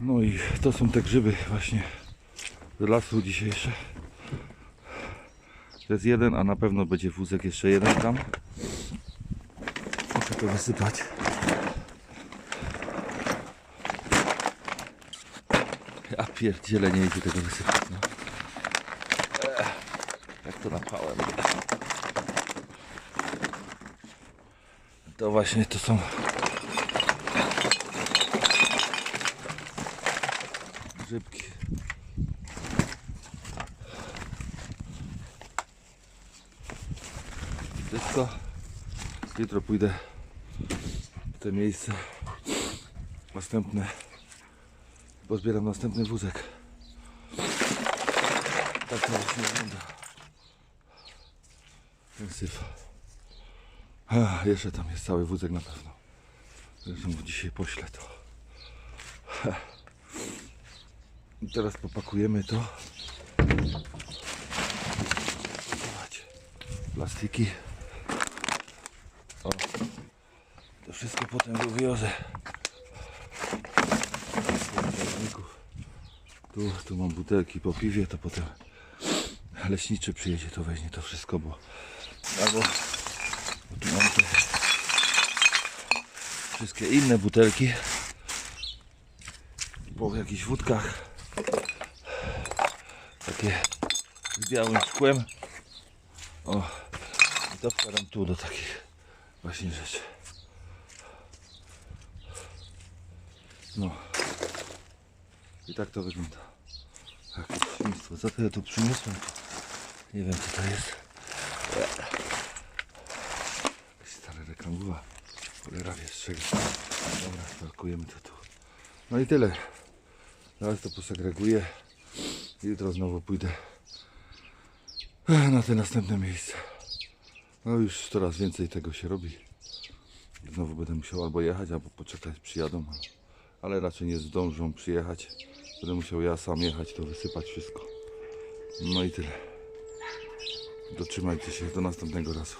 No i to są te grzyby właśnie z lasu dzisiejsze. To jest jeden, a na pewno będzie wózek jeszcze jeden tam. Muszę to wysypać. Ja pierdzielę nie idzie tego wysypać. No. Jak to napałem. To właśnie to są grzybki. Wszystko. Jutro pójdę w te miejsce następne. Pozbieram następny wózek. Tak to właśnie wygląda. Ten syf. Jeszcze tam jest cały wózek na pewno. Zresztą dzisiaj poślę to. Teraz popakujemy to. Plastiki. O. To wszystko potem wywiozę. Tu, tu mam butelki po piwie, to potem leśniczy przyjedzie, to weźmie to wszystko, bo albo bo tu mam te wszystkie inne butelki po jakichś wódkach takie z białym szkłem o i to wkładam tu do takich właśnie rzeczy no i tak to wygląda jakieś świństwo za ja tu przyniosłem nie wiem co to jest Jakaś stara reklamowa. Cholera wie z czego. Dobra, spakujemy to tu. No i tyle. Teraz to posegreguję. Jutro znowu pójdę na te następne miejsca. No już coraz więcej tego się robi. Znowu będę musiał albo jechać, albo poczekać, przyjadą. Ale raczej nie zdążą przyjechać. Będę musiał ja sam jechać, to wysypać wszystko. No i tyle. Dotrzymajcie się do następnego razu.